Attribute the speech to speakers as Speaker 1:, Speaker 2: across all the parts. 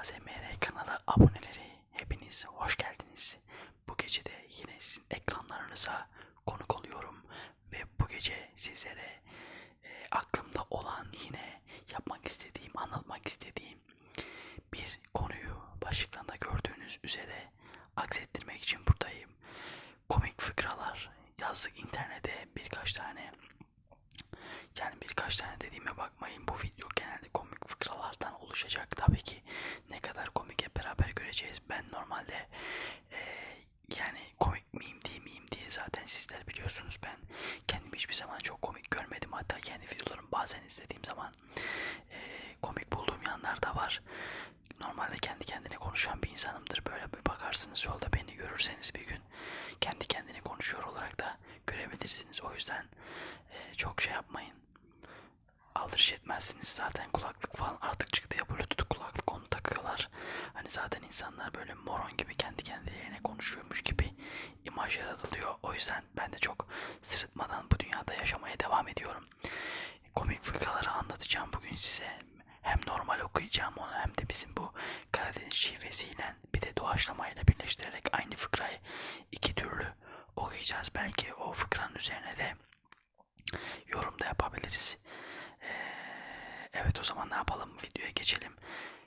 Speaker 1: ASMR kanalı aboneleri hepiniz hoş geldiniz. Bu gece de yine sizin ekranlarınıza konuk oluyorum ve bu gece sizlere e, aklımda olan yine yapmak istediğim, anlatmak istediğim bir konuyu başlıklarında gördüğünüz üzere aksettirmek için buradayım. Komik fıkralar yazdık internete birkaç tane yani birkaç tane dediğime bakmayın bu video genelde komik fıkralardan oluşacak tabii ki ne kadar komik hep beraber göreceğiz ben normalde eee, yani komik miyim değil miyim diye zaten sizler biliyorsunuz ben kendimi hiçbir zaman çok komik görmedim hatta kendi videolarımı bazen izlediğim zaman eee, komik bulduğum yanlar da var normalde kendi kendine konuşan bir insanımdır böyle bir bakarsınız yolda beni görürseniz bir gün kendi kendine konuşuyor olarak da görebilirsiniz o yüzden eee, çok şey yapmayın aldırış etmezsiniz. Zaten kulaklık falan artık çıktı ya bluetooth kulaklık onu takıyorlar. Hani zaten insanlar böyle moron gibi kendi kendilerine konuşuyormuş gibi imaj yaratılıyor. O yüzden ben de çok sırıtmadan bu dünyada yaşamaya devam ediyorum. Komik fıkraları anlatacağım bugün size. Hem normal okuyacağım onu hem de bizim bu Karadeniz şivesiyle bir de doğaçlamayla birleştirerek aynı fıkrayı iki türlü okuyacağız. Belki o fıkranın üzerine de yorum da yapabiliriz. Ee, evet o zaman ne yapalım videoya geçelim.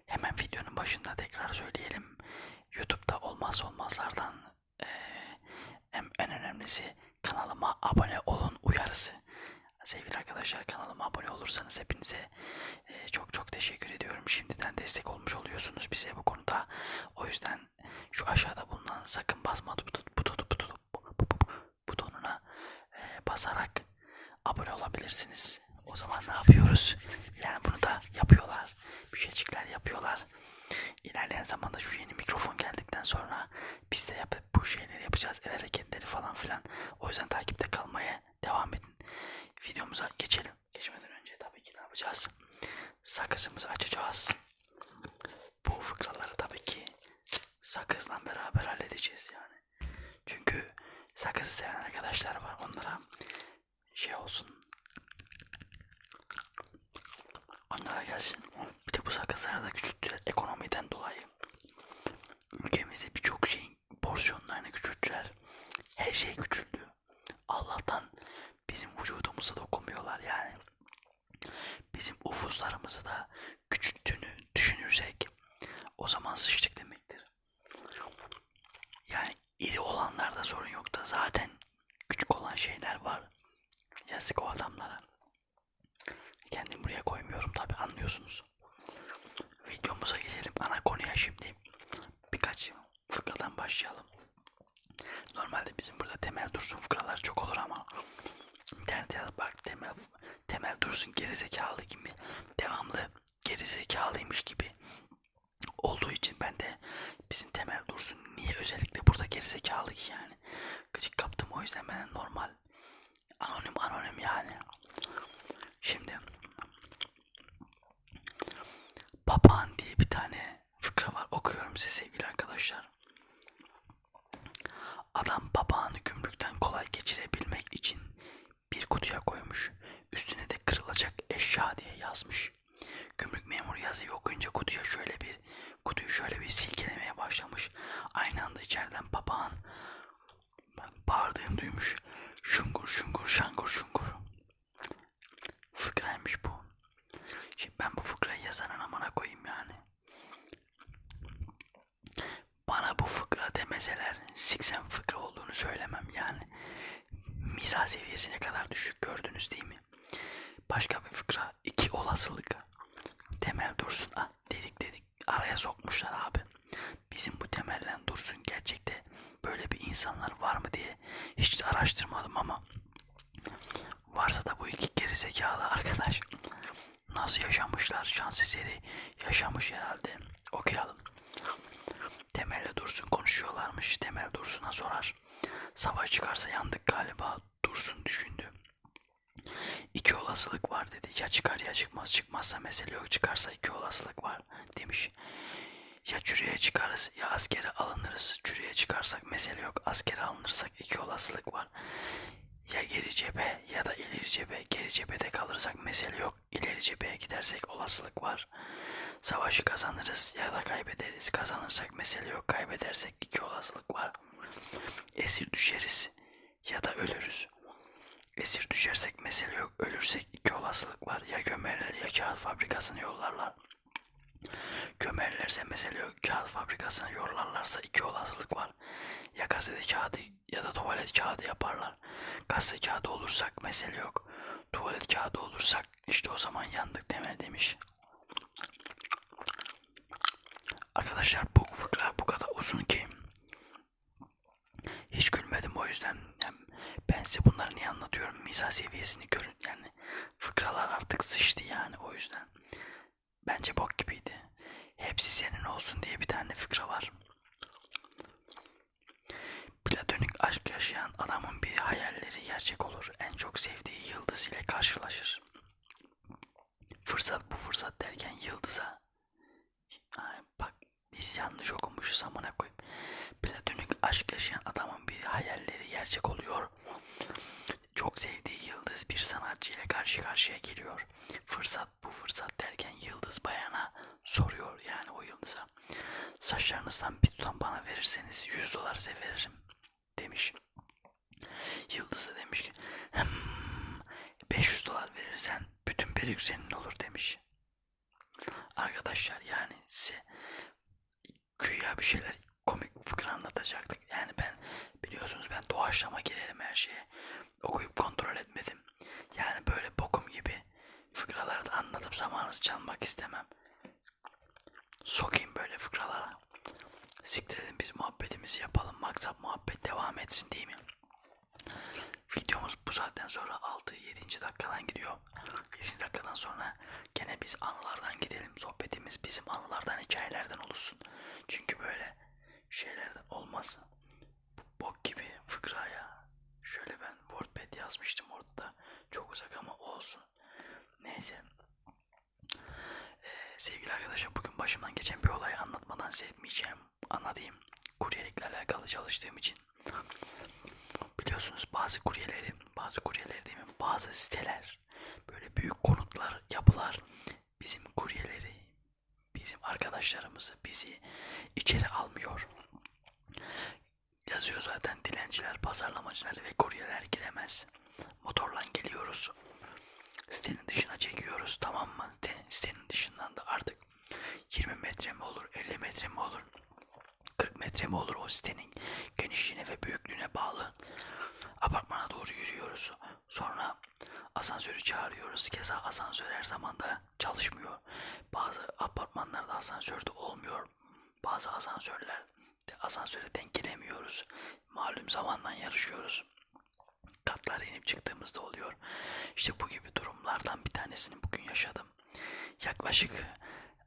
Speaker 1: Hemen videonun başında tekrar söyleyelim. YouTube'da olmazsa olmazlardan ee, en, önemlisi kanalıma abone olun uyarısı. Sevgili arkadaşlar kanalıma abone olursanız hepinize ee, çok çok teşekkür ediyorum. Şimdiden destek olmuş oluyorsunuz bize bu konuda. O yüzden şu aşağıda bulunan sakın basma buton, buton, buton, butonuna ee, basarak abone olabilirsiniz. O zaman ne yapıyoruz? Yani bunu da yapıyorlar. Bir şeycikler yapıyorlar. İlerleyen zamanda şu yeni mikrofon geldikten sonra biz de yapıp bu şeyleri yapacağız. El hareketleri falan filan. O yüzden takipte kalmaya devam edin. Videomuza geçelim. Geçmeden önce tabii ki ne yapacağız? Sakızımızı açacağız. Bu fıkraları tabii ki sakızla beraber halledeceğiz yani. Çünkü sakızı seven arkadaşlar var. Onlara şey olsun. Onlara gelsin. Bir de bu sakızları da küçülttüler ekonomiden dolayı. Ülkemizde birçok şeyin porsiyonlarını küçülttüler. Her şey küçüldü. Allah'tan bizim vücudumuza dokunmuyorlar yani. Bizim ufuzlarımızı da küçülttüğünü düşünürsek o zaman sıçtık demektir. Yani iri olanlarda sorun yok da zaten küçük olan şeyler var. Yazık o adamlara. Kendim buraya koymuyorum tabi anlıyorsunuz. Videomuza geçelim ana konuya şimdi. Birkaç fıkradan başlayalım. Normalde bizim burada temel dursun fıkralar çok olur ama internete yaz bak temel temel dursun gerizekalı gibi devamlı gerizekalıymış gibi olduğu için ben de bizim temel dursun niye özellikle burada gerizekalı yani gıcık kaptım o yüzden ben normal anonim anonim yani şimdi papağan diye bir tane fıkra var. Okuyorum size sevgili arkadaşlar. Adam papağanı gümrükten kolay geçirebilmek için bir kutuya koymuş. Üstüne de kırılacak eşya diye yazmış. Gümrük memuru yazıyı okuyunca kutuya şöyle bir kutuyu şöyle bir silkelemeye başlamış. Aynı anda içeriden papağan bağırdığını duymuş. Şungur şungur şangur şungur fıkraymış bu şimdi ben bu fıkrayı yazanın amına koyayım yani bana bu fıkra demeseler siksen fıkra olduğunu söylemem yani. Mizah seviyesine kadar düşük gördünüz değil mi? Başka bir fıkra iki olasılık. Temel dursun. Ah dedik dedik. Araya sokmuşlar abi. Bizim bu temellen dursun. Gerçekte böyle bir insanlar var mı diye hiç araştırmadım ama varsa da bu iki gerizekalı arkadaş nasıl yaşamışlar? Şans eseri yaşamış herhalde. Okuyalım Temel'le Dursun konuşuyorlarmış Temel Dursun'a sorar savaş çıkarsa yandık galiba Dursun düşündü İki olasılık var dedi. Ya çıkar ya çıkmaz. Çıkmazsa mesele yok. Çıkarsa iki olasılık var demiş. Ya çürüye çıkarız ya askere alınırız. Çürüye çıkarsak mesele yok. Askere alınırsak iki olasılık var. Ya geri cephe ya da ileri cephe. Geri cephede kalırsak mesele yok. İleri cepheye gidersek olasılık var. Savaşı kazanırız ya da kaybederiz. Kazanırsak mesele yok. Kaybedersek iki olasılık var. Esir düşeriz ya da ölürüz. Esir düşersek mesele yok. Ölürsek iki olasılık var. Ya gömerler ya kağıt fabrikasına yollarlar. Gömerlerse mesele yok. Kağıt fabrikasına yollarlarsa iki olasılık var. Ya gazete kağıdı ya da tuvalet kağıdı yaparlar. Gazete kağıdı olursak mesele yok. Tuvalet kağıdı olursak işte o zaman yandık Temel demiş. Arkadaşlar bu fıkra bu kadar uzun ki hiç gülmedim o yüzden. Yani ben size bunları niye anlatıyorum? Mizah seviyesini görün. Yani fıkralar artık sıçtı yani o yüzden. Bence bok gibiydi. Hepsi senin olsun diye bir tane fıkra var. Platonik aşk yaşayan adamın bir hayalleri gerçek olur. En çok sevdiği yıldız ile karşılaşır. Fırsat bu fırsat derken yıldıza. Ay, bak biz yanlış okumuşuz amına koyayım. Platonik aşk yaşayan adamın bir hayalleri gerçek oluyor. Çok sevdiği yıldız bir sanatçı ile karşı karşıya geliyor. Fırsat bu fırsat derken yıldız bayana soruyor yani o yıldıza. Saçlarınızdan bir tutam bana verirseniz 100 dolar size veririm demiş. Yıldız da demiş ki hmm, 500 dolar verirsen bütün perik senin olur demiş. Arkadaşlar yani size güya bir şeyler komik fıkra anlatacaktık. Yani ben biliyorsunuz ben doğaçlama girerim her şeye. Okuyup kontrol etmedim. Yani böyle bokum gibi fıkraları da anlatıp zamanınızı çalmak istemem. Sokayım böyle fıkralara. Siktir edin biz muhabbetimizi yapalım. Maksat muhabbet devam etsin değil mi? Videomuz bu saatten sonra 6-7. dakikadan gidiyor. 7. dakikadan sonra gene biz anılardan gidelim. Sohbetimiz bizim anılardan, hikayelerden oluşsun. Çünkü böyle şeylerden olmaz. Bu bok gibi fıkra ya. Şöyle ben WordPad yazmıştım orada da. Çok uzak ama olsun. Neyse. Ee, sevgili arkadaşlar bugün başımdan geçen bir olayı anlatmadan sevmeyeceğim. Anlatayım. Kuryelikle alakalı çalıştığım için. Biliyorsunuz bazı kuryeleri, bazı kuryeler değil mi? Bazı siteler, böyle büyük konutlar, yapılar bizim kuryeleri, bizim arkadaşlarımızı, bizi içeri almıyor. Yazıyor zaten dilenciler, pazarlamacılar ve kuryeler giremez. Motorla geliyoruz. Sitenin dışına çekiyoruz tamam mı? Sitenin dışından da artık 20 metre mi olur, 50 metre mi olur, 40 metre mi olur o sitenin genişliğine ve büyüklüğüne bağlı. Apartmana doğru yürüyoruz. Sonra asansörü çağırıyoruz. Keza asansör her zaman da çalışmıyor. Bazı apartmanlarda asansörde olmuyor. Bazı asansörler asansöre denk gelemiyoruz. Malum zamandan yarışıyoruz. Katlara inip çıktığımızda oluyor. İşte bu gibi durumlardan bir tanesini bugün yaşadım. Yaklaşık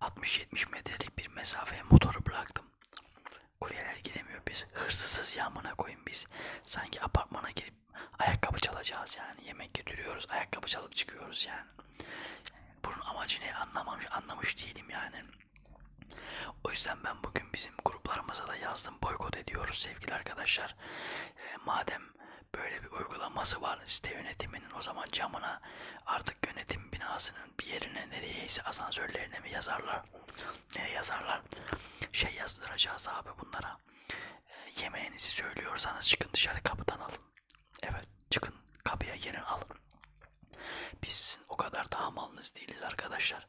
Speaker 1: 60-70 metrelik bir mesafeye motoru bıraktım. Kuryeler giremiyor biz. Hırsızız yağmına koyun biz. Sanki apartmana girip ayakkabı çalacağız yani. Yemek götürüyoruz, ayakkabı çalıp çıkıyoruz yani. Bunun amacı ne anlamamış, anlamış değilim yani. O yüzden ben bugün bizim gruplarımıza da yazdım. Boykot ediyoruz sevgili arkadaşlar. E, madem böyle bir uygulaması var site yönetiminin o zaman camına artık yönetim binasının bir yerine nereyeyse asansörlerine mi yazarlar? Nereye yazarlar? Şey yazdıracağız abi bunlara. E, yemeğinizi söylüyorsanız çıkın dışarı kapıdan alın. Evet çıkın kapıya gelin alın. Biz o kadar daha malınız değiliz arkadaşlar.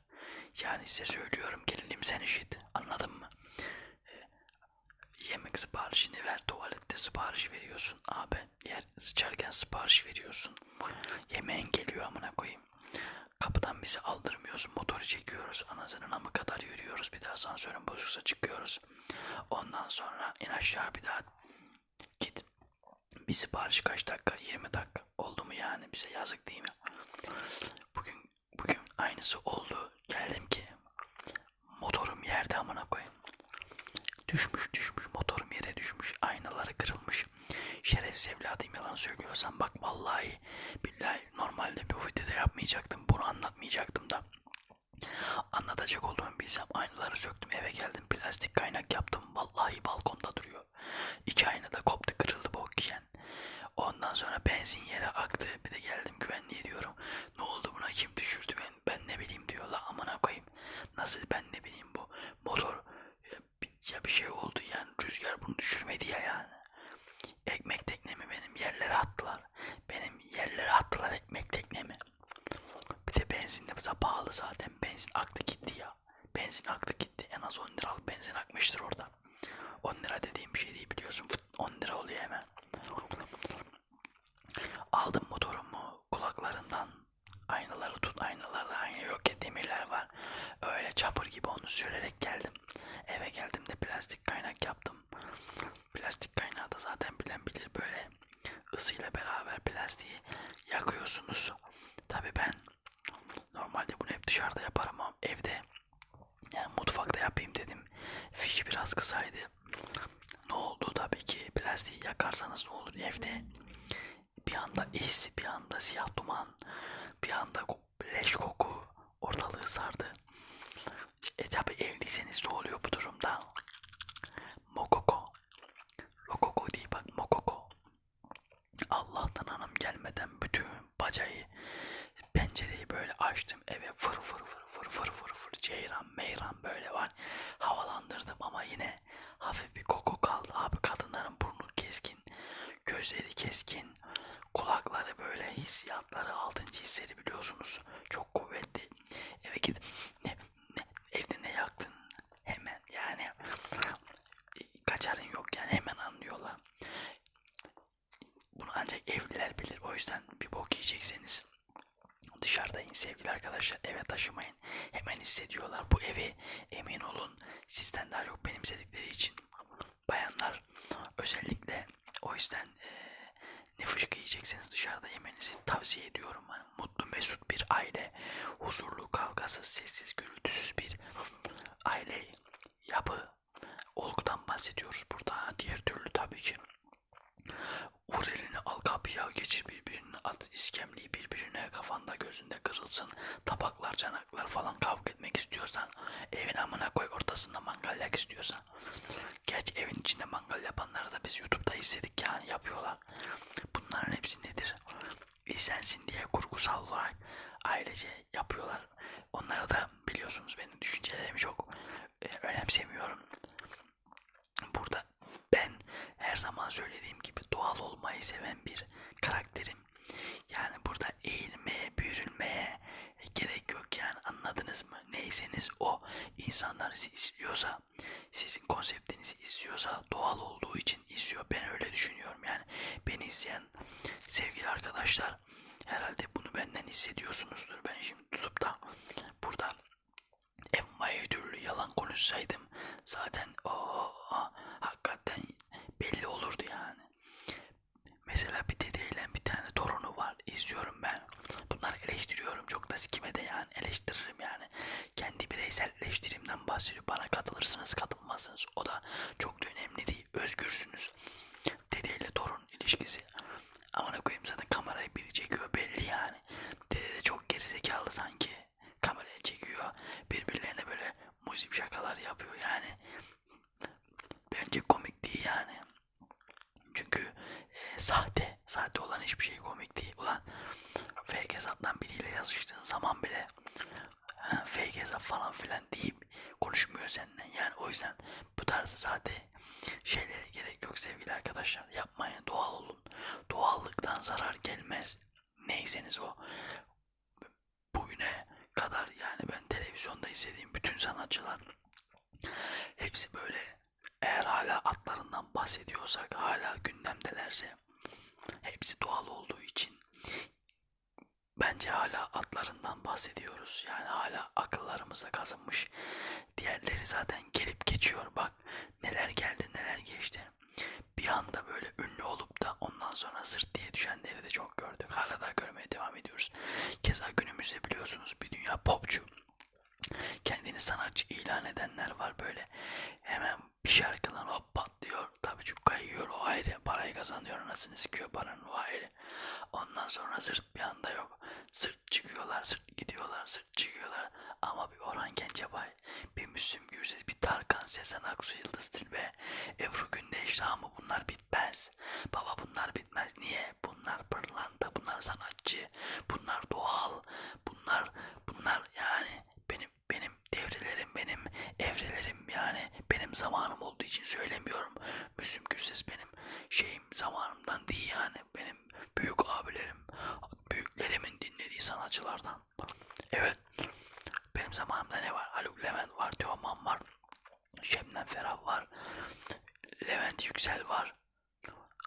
Speaker 1: Yani size söylüyorum gelinim sen işit. Anladın mı? Yemek siparişini ver. Tuvalette sipariş veriyorsun abi. Yer sıçarken sipariş veriyorsun. Yemeğin geliyor amına koyayım. Kapıdan bizi aldırmıyorsun. Motoru çekiyoruz. Anasının amı kadar yürüyoruz. Bir daha asansörün bozuksa çıkıyoruz. Ondan sonra in aşağı bir daha git. Bir sipariş kaç dakika? 20 dakika. Oldu mu yani? Bize yazık değil mi? Bugün bugün aynısı oldu. Geldim ki motorum yerde amına koyayım. Düşmüş düşmüş. Aynaları kırılmış. Şerefsiz evladım yalan söylüyorsan bak vallahi billahi normalde bu videoda yapmayacaktım. Bunu anlatmayacaktım da. Anlatacak olduğumu bilsem aynaları söktüm eve geldim plastik kaynak yaptım. Vallahi balkonda duruyor. İki ayna da koptu kırıldı bok yiyen. Ondan sonra benzin yere aktı. Bir de geldim güvenliğe diyorum. Ne oldu buna kim düşürdü ben, ben ne bileyim diyor la amına koyayım. Nasıl ben ne bileyim benzin aktı gitti ya. Benzin aktı gitti. En az 10 liralık benzin akmıştır orada. 10 lira dediğim bir şey değil biliyorsun. Fıt, 10 lira oluyor hemen. Aldım motorumu kulaklarından. Aynaları tut aynalarda aynı yok ya demirler var. Öyle çapır gibi onu sürerek geldim. Eve geldim de plastik kaynak yaptım. Plastik kaynağı da zaten bilen bilir böyle ısıyla beraber plastiği yakıyorsunuz. Tabi ben normalde bunu hep dışarıda yaparım ama evde yani mutfakta yapayım dedim. Fişi biraz kısaydı. Ne oldu tabii ki plastiği yakarsanız ne olur evde bir anda is, bir anda siyah duman, bir anda leş koku ortalığı sardı. E tabi evliyseniz ne oluyor bu durumda? Kulakları böyle hissiyatları altıncı hisleri biliyorsunuz çok kuvvetli eve gidip ne, ne, evde ne yaktın hemen yani kaçarın yok yani hemen anlıyorlar bunu ancak evliler bilir. O yüzden bir bok yiyecekseniz dışarıda in sevgili arkadaşlar. Eve taşımayın. Hemen hissediyorlar. Bu evi emin olun sizden daha çok benimsedikleri için bayanlar özellikle o yüzden e, ne fışkı yiyecekseniz dışarıda yemenizi tavsiye ediyorum. Yani mutlu mesut bir aile, huzurlu, kavgasız, sessiz, gürültüsüz bir aile yapı olgudan bahsediyoruz burada. Diğer türlü tabii ki Al kapıya geçir birbirine at iskemliği birbirine kafanda gözünde kırılsın tabaklar canaklar falan kavga etmek istiyorsan evin amına koy ortasında mangal yak istiyorsan. Gerçi evin içinde mangal yapanları da biz YouTube'da izledik yani yapıyorlar. Bunların hepsi nedir? İzlensin diye kurgusal olarak ailece yapıyorlar. Onları da biliyorsunuz benim düşüncelerimi çok e, önemsemiyorum. Burada zaman söylediğim gibi doğal olmayı seven bir karakterim. Yani burada eğilmeye, bürülmeye gerek yok yani anladınız mı? Neyseniz o insanlar sizi izliyorsa, sizin konseptinizi izliyorsa doğal olduğu için izliyor. Ben öyle düşünüyorum yani. Beni izleyen sevgili arkadaşlar herhalde bunu benden hissediyorsunuzdur. Ben şimdi tutup da burada envai türlü yalan konuşsaydım zaten o hakikaten belli olurdu yani. Mesela bir dedeyle bir tane izliyorum ben. Bunları eleştiriyorum çok da sikime de yani eleştiririm yani. Kendi bireysel eleştirimden bahsediyor. Bana katılırsınız katılmazsınız o da çok da önemli değil. Özgürsünüz. Dedeyle torun ilişkisi. Amına koyayım zaten kamerayı biri çekiyor belli yani. Dede de çok gerizekalı sanki. Kameraya çekiyor. Birbirlerine böyle muzip şakalar yapıyor yani. Bence komik değil yani. Çünkü e, sahte. Sahte olan hiçbir şey komik değil. Ulan fake hesaptan biriyle yazıştığın zaman bile ha, fake hesap falan filan deyip konuşmuyor seninle. Yani o yüzden bu tarzı sahte şeylere gerek yok sevgili arkadaşlar. Yapmayın. Doğal olun. Doğallıktan zarar gelmez. Neyseniz o. Bugüne kadar yani ben televizyonda izlediğim bütün sanatçılar hepsi böyle eğer hala atlarından bahsediyorsak hala gündemdelerse hepsi doğal olduğu için bence hala atlarından bahsediyoruz. Yani hala akıllarımıza kazınmış. Diğerleri zaten gelip geçiyor. Bak neler geldi neler geçti. Bir anda böyle ünlü olup da ondan sonra zırt diye düşenleri de çok gördük. Hala da görmeye devam ediyoruz. Keza günümüzde biliyorsunuz bir dünya popçu kendini sanatçı ilan edenler var böyle. Hemen bir şarkıdan hop patlıyor. Tabi çok kayıyor o ayrı. Parayı kazanıyor anasını sikiyor paranın o ayrı. Ondan sonra sırt bir anda yok. Sırt çıkıyorlar sırt gidiyorlar sırt çıkıyorlar. Ama bir Orhan Gencebay bir Müslüm Gürses bir Tarkan Sezen Aksu Yıldız Tilbe. Ebru Gündeş Rami bunlar bitmez. Baba bunlar bitmez. Niye? Bunlar pırlanta bunlar sanatçı. Bunlar doğal. Bunlar bunlar yani benim devrelerim benim evrelerim yani benim zamanım olduğu için söylemiyorum. Müslüm Gürses benim şeyim zamanımdan değil yani benim büyük abilerim büyüklerimin dinlediği sanatçılardan. Evet benim zamanımda ne var? Haluk Levent var, Teoman var. Şebnem Ferah var. Levent Yüksel var.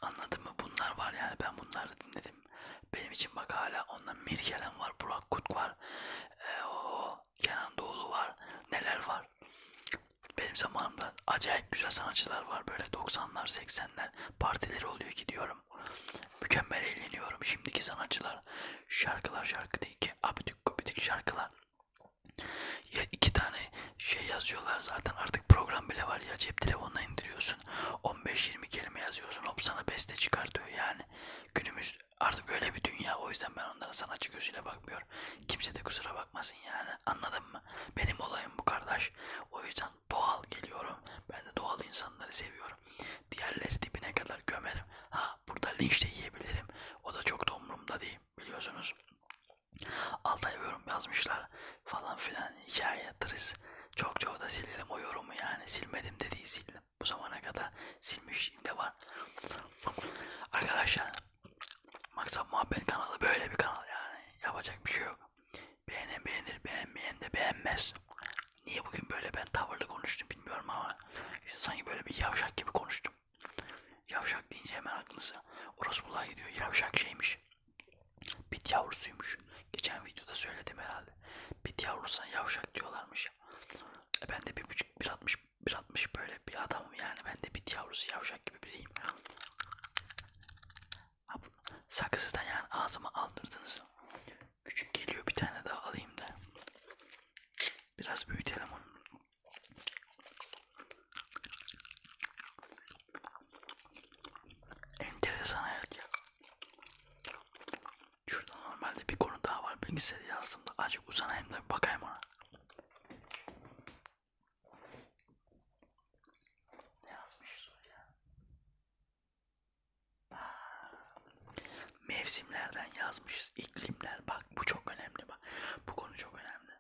Speaker 1: Anladın mı? Bunlar var yani ben bunları dinledim. Benim için bak hala ondan Mirkelen var, Burak Kut var. Ee, o Kenan Doğulu var. Neler var? Benim zamanımda acayip güzel sanatçılar var. Böyle 90'lar, 80'ler partileri oluyor gidiyorum. Mükemmel eğleniyorum. Şimdiki sanatçılar şarkılar şarkı değil ki abidik gubidik şarkılar. Ya iki tane şey yazıyorlar zaten artık program bile var ya cep telefonuna indiriyorsun 15-20 kelime yazıyorsun hop sana beste çıkartıyor yani günümüz artık öyle bir dünya o yüzden ben onlara sanatçı gözüyle bakmıyorum. Kimse de kusura bakmasın yani anladın mı? Benim olayım bu kardeş. O yüzden doğal geliyorum. Ben de doğal insanları seviyorum. Diğerleri dibine kadar gömerim. Ha burada linç de yiyebilirim. O da çok da umurumda değil biliyorsunuz. Altay yorum yazmışlar falan filan. Hikaye tırıs. Çok çok da silerim o yorumu yani. Silmedim de değil sildim. Bu zamana kadar silmişliğim de var. Arkadaşlar Maksat Muhabbet kanalı böyle bir kanal yani. Yapacak bir şey yok. Beğenen beğenir, beğenmeyen de beğenmez. Niye bugün böyle ben tavırlı konuştum bilmiyorum ama sanki böyle bir yavşak gibi konuştum. Yavşak deyince hemen aklınıza orospular gidiyor. Yavşak şeymiş. Bit yavrusuymuş. Geçen videoda söyledim herhalde. Bit yavrusuna yavşak diyorlarmış. E ben de bir buçuk, bir altmış, bir altmış böyle bir adamım yani. Ben de bit yavrusu yavşak gibi biriyim. Sakızı da yani ağzıma aldırdınız. Küçük geliyor bir tane daha alayım da. Biraz büyütelim onu. Enteresan hayat ya. Şurada normalde bir konu daha var. Bilgisayarı yazdım da azıcık uzanayım da bir bakayım ona. Ne yazmış oraya? Ha, Mevsimlerden yazmışız. İklimler. Bak bu çok önemli. Bak bu konu çok önemli.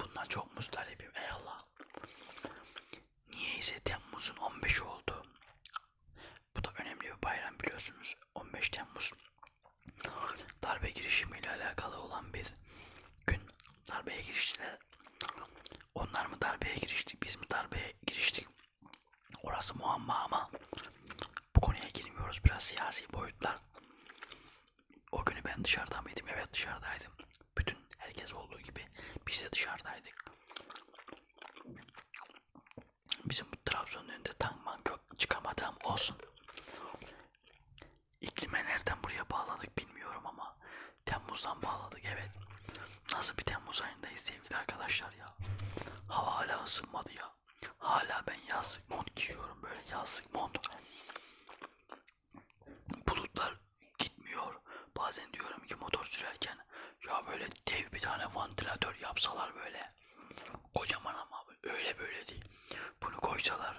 Speaker 1: Bundan çok muzdaribim. Ey Allah. Niyeyse Temmuz'un 15'i oldu. Bu da önemli bir bayram biliyorsunuz. 15 Temmuz darbe girişimiyle alakalı olan bir gün. Darbeye giriştiler. Onlar mı darbeye girişti, biz mi darbeye giriştik? Muamma ama bu konuya girmiyoruz. Biraz siyasi boyutlar. O günü ben dışarıda mıydım? Evet dışarıdaydım. Bütün herkes olduğu gibi biz de dışarıdaydık. Bizim bu Trabzon'un önünde tank yok. Çıkamadım olsun. İklime nereden buraya bağladık bilmiyorum ama Temmuz'dan bağladık evet. Nasıl bir Temmuz ayındayız sevgili arkadaşlar ya. Hava hala ısınmadı ya. Hala ben yazlık mont giyiyorum yazlık mont. Bulutlar gitmiyor. Bazen diyorum ki motor sürerken ya böyle dev bir tane vantilatör yapsalar böyle. Kocaman ama öyle böyle değil. Bunu koysalar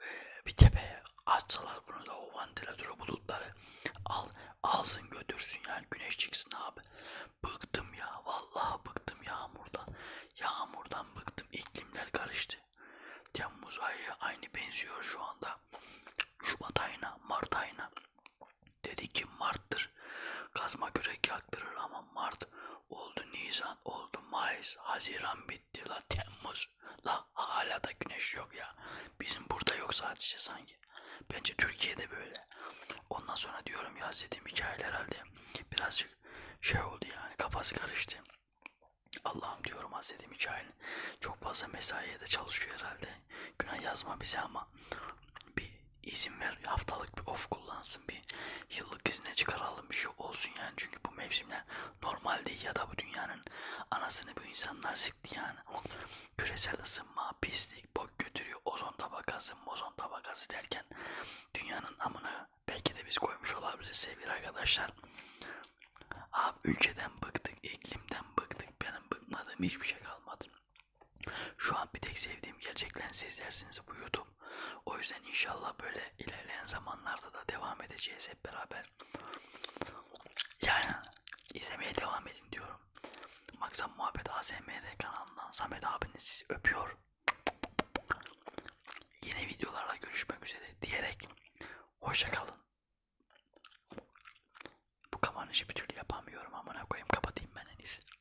Speaker 1: e, bir tepeye açsalar bunu da o vantilatörü bulutları al alsın götürsün yani güneş çıksın abi. Bıktım ya vallahi bıktım yağmurdan. Yağmurdan bıktım. İklimler karıştı. Temmuz ayı aynı benziyor şu anda. Şubat ayına, Mart ayına. Dedik ki Mart'tır. Kazma kürek yaktırır ama Mart oldu Nisan oldu Mayıs Haziran bitti la Temmuz la hala da güneş yok ya bizim burada yok sadece sanki bence Türkiye'de böyle ondan sonra diyorum ya Hazreti Mikail herhalde birazcık şey oldu yani kafası karıştı Allah'ım diyorum Hazreti Mikail. Çok fazla mesaiye de çalışıyor herhalde. Günah yazma bize ama bir izin ver haftalık bir off kullansın bir yıllık izne çıkaralım bir şey olsun yani. Çünkü bu mevsimler normal değil ya da bu dünyanın anasını bu insanlar sıktı yani. Küresel ısınma pislik bok götürüyor ozon tabakası mozon tabakası derken dünyanın amına belki de biz koymuş olabiliriz sevgili arkadaşlar. Abi ülkeden bıktık bıktık Anlamadığım hiçbir şey kalmadı. Şu an bir tek sevdiğim gerçekten sizlersiniz bu YouTube. O yüzden inşallah böyle ilerleyen zamanlarda da devam edeceğiz hep beraber. Yani izlemeye devam edin diyorum. Maksam Muhabbet ASMR kanalından Samet abiniz sizi öpüyor. Yeni videolarla görüşmek üzere diyerek hoşçakalın. Bu kapanışı bir türlü yapamıyorum amına koyayım kapatayım ben en iyisi.